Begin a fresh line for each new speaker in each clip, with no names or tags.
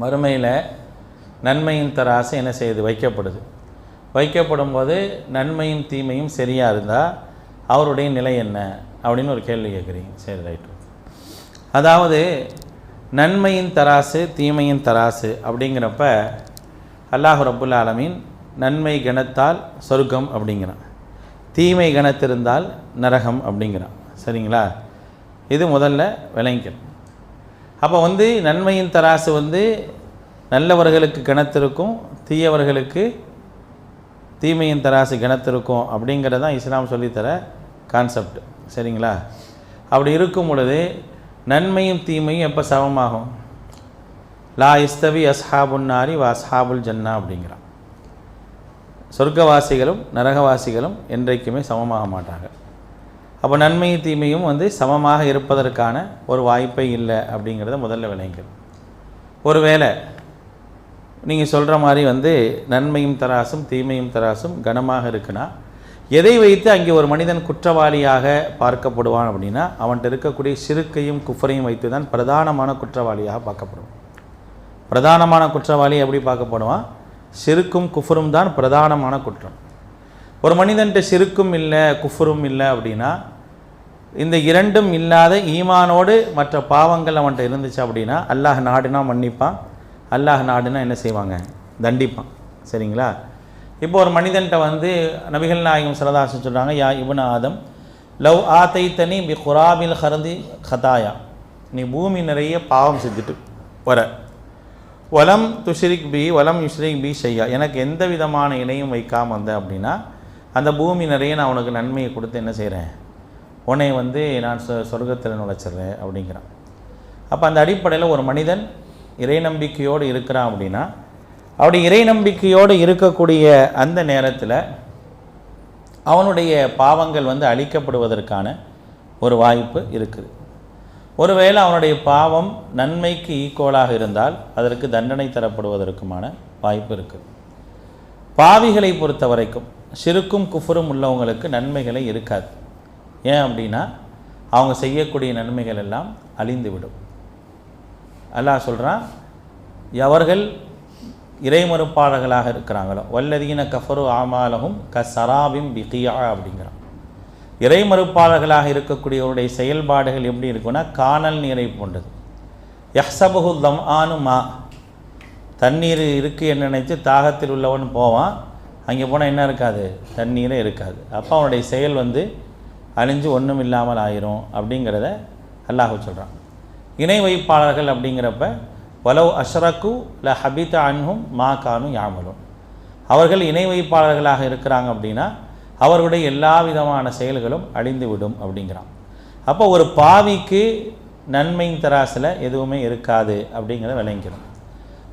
மறுமையில் நன்மையின் தராசு என்ன செய்யுது? வைக்கப்படுது. வைக்கப்படும் போது நன்மையும் தீமையும் சரியாக இருந்தால் அவருடைய நிலை என்ன? அப்படின்னு ஒரு கேள்வி கேட்குறீங்க. சரி ரைட்டு அதாவது நன்மையின் தராசு தீமையின் தராசு அப்படிங்கிறப்ப அல்லாஹ் ரபுல் ஆலமீன் நன்மை கணத்தால் சொர்க்கம் அப்படிங்கிறான். தீமை கணத்திருந்தால் நரகம் அப்படிங்கிறான். சரிங்களா? இது முதல்ல விளங்கிக்கணும். அப்போ வந்து நன்மையின் தராசு வந்து நல்லவர்களுக்கு கிணத்திருக்கும் தீயவர்களுக்கு தீமையின் தராசு கிணத்திருக்கும் அப்படிங்கிறது தான் இஸ்லாம் சொல்லித்தர கான்செப்ட் சரிங்களா? அப்படி இருக்கும் பொழுது நன்மையும் தீமையும் எப்போ சமமாகும்? லா இஸ்தவி அஸ்ஹாபுன்னாரி வா அஸ்ஹாபுல் ஜன்னா அப்படிங்கிறான். சொர்க்கவாசிகளும் நரகவாசிகளும் என்றைக்குமே சமமாக மாட்டாங்க. அப்போ நன்மையும் தீமையும் வந்து சமமாக இருப்பதற்கான ஒரு வாய்ப்பே இல்லை அப்படிங்கிறத முதல்ல விளங்கிக்கணும். ஒருவேளை நீங்கள் சொல்கிற மாதிரி வந்து நன்மையும் தராசும் தீமையும் தராசும் கனமாக இருக்குன்னா எதை வைத்து அங்கே ஒரு மனிதன் குற்றவாளியாக பார்க்கப்படுவான் அப்படின்னா அவன்கிட்ட இருக்கக்கூடிய சிறுக்கையும் குஃபரையும் வைத்து தான் பிரதானமான குற்றவாளியாக பார்க்கப்படுவான். பிரதானமான குற்றவாளி எப்படி பார்க்கப்படுவான்? சிறுக்கும் குஃபரும் தான் பிரதானமான குற்றம். ஒரு மனிதன்கிட்ட சிறுக்கும் இல்லை குஃபரும் இல்லை அப்படின்னா இந்த இரண்டும் இல்லாத ஈமானோடு மற்ற பாவங்கள் அவன்கிட்ட இருந்துச்சு அப்படின்னா அல்லாஹ் நாடுனா மன்னிப்பான். அல்லாஹ் நாடுனா என்ன செய்வாங்க? தண்டிப்பான். சரிங்களா? இப்போ ஒரு மனிதன்கிட்ட வந்து நபிகள் நாயகம் சரதாசன் சொல்கிறாங்க யா இவன் ஆதம் லவ் ஆத்தைத்தனி பி குராபில் ஹரந்தி ஹதாயா நீ பூமி நிறைய பாவம் செஞ்சுட்டு வர. வலம் துஷ்ரிக் பி வலம் யுஷ்ரிக் பி ஷையா. எனக்கு எந்த விதமான இணையும் வைக்காமல் வந்த அப்படின்னா அந்த பூமி நிறைய நான் உனக்கு நன்மையை கொடுத்து என்ன செய்கிறேன் உன்னை வந்து நான் சொ சொர்க்கத்தில் நுழைச்சிடுறேன் அப்படிங்கிறான். அப்போ அந்த அடிப்படையில் ஒரு மனிதன் இறை நம்பிக்கையோடு இருக்கிறான் அப்படின்னா அப்படி இறை நம்பிக்கையோடு இருக்கக்கூடிய அந்த நேரத்தில் அவனுடைய பாவங்கள் வந்து அழிக்கப்படுவதற்கான ஒரு வாய்ப்பு இருக்குது. ஒருவேளை அவனுடைய பாவம் நன்மைக்கு ஈக்குவலாக இருந்தால் அதற்கு தண்டனை தரப்படுவதற்குமான வாய்ப்பு இருக்குது பாவிகளை பொறுத்த வரைக்கும் சிறுக்கும் குஃபரும் உள்ளவங்களுக்கு நன்மைகளை இருக்காது. ஏன் அப்படின்னா அவங்க செய்யக்கூடிய நன்மைகள் எல்லாம் அழிந்துவிடும். அல்லாஹ் சொல்கிறான் எவர்கள் இறைமறுப்பாளர்களாக இருக்கிறாங்களோ வல்லதீன கஃபரு ஆமாலகும் க சராபிம் பிகியா அப்படிங்கிறான். இறைமறுப்பாளர்களாக இருக்கக்கூடியவருடைய செயல்பாடுகள் எப்படி இருக்குன்னா காணல் நீரை போன்றது. யஹ்சபுஹு தம் ஆனு மா தண்ணீர் இருக்குது என்று நினைத்து தாகத்தில் உள்ளவன் போவான் அங்கே போனால் என்ன இருக்காது? தண்ணீரே இருக்காது. அப்போ அவனுடைய செயல் வந்து அழிஞ்சு ஒன்றும் இல்லாமல் ஆயிரும் அப்படிங்கிறத அல்லாஹ் சொல்கிறான் இணை வைப்பாளர்கள் அப்படிங்கிறப்ப வலவ் அஷ்ரக்கு ல ஹபித் அன்ஹும் மா கானும் யாமலும். அவர்கள் இணை வைப்பாளர்களாக இருக்கிறாங்க அப்படின்னா அவர்களுடைய எல்லா விதமான செயல்களும் அழிந்து விடும் அப்படிங்கிறான். அப்போ ஒரு பாவிக்கு நன்மையின் தராசில் எதுவுமே இருக்காது அப்படிங்கிறத விளங்கிடும்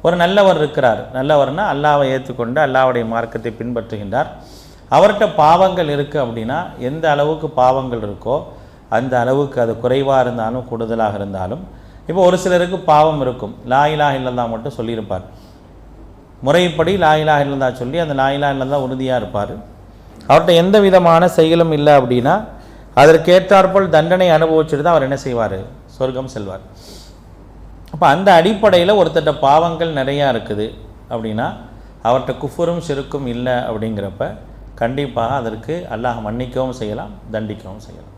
ஒரு நல்லவர் இருக்கிறார். நல்லவர்னா அல்லாவை ஏற்றுக்கொண்டு அல்லாவுடைய மார்க்கத்தை பின்பற்றுகின்றார். அவர்கிட்ட பாவங்கள் இருக்குது அப்படின்னா எந்த அளவுக்கு பாவங்கள் இருக்கோ அந்த அளவுக்கு அது குறைவாக இருந்தாலும் கூடுதலாக இருந்தாலும் இப்போ ஒரு சிலருக்கு பாவம் இருக்கும். லாயிலா இலாஹ இல்லல்லா மட்டும் சொல்லியிருப்பார். முறைப்படி லாயிலா இலாஹ இல்லல்லா சொல்லி அந்த லா இலாஹ இல்லல்லா உறுதியாக இருப்பார். அவர்கிட்ட எந்த விதமான செயலும் இல்லை அப்படின்னா அதற்கேற்றாற்போல் தண்டனை அனுபவிச்சுட்டு தான் அவர் என்ன செய்வார்? சொர்க்கம் செல்வார். அப்போ அந்த அடிப்படையில் ஒருத்தட்ட பாவங்கள் நிறையா இருக்குது அப்படின்னா அவர்கிட்ட குஃபரும் சிறுக்கும் இல்லை அப்படிங்கிறப்ப கண்டிப்பாக அதற்கு அல்லாஹ் மன்னிக்கவும் செய்யலாம் தண்டிக்கவும் செய்யலாம்.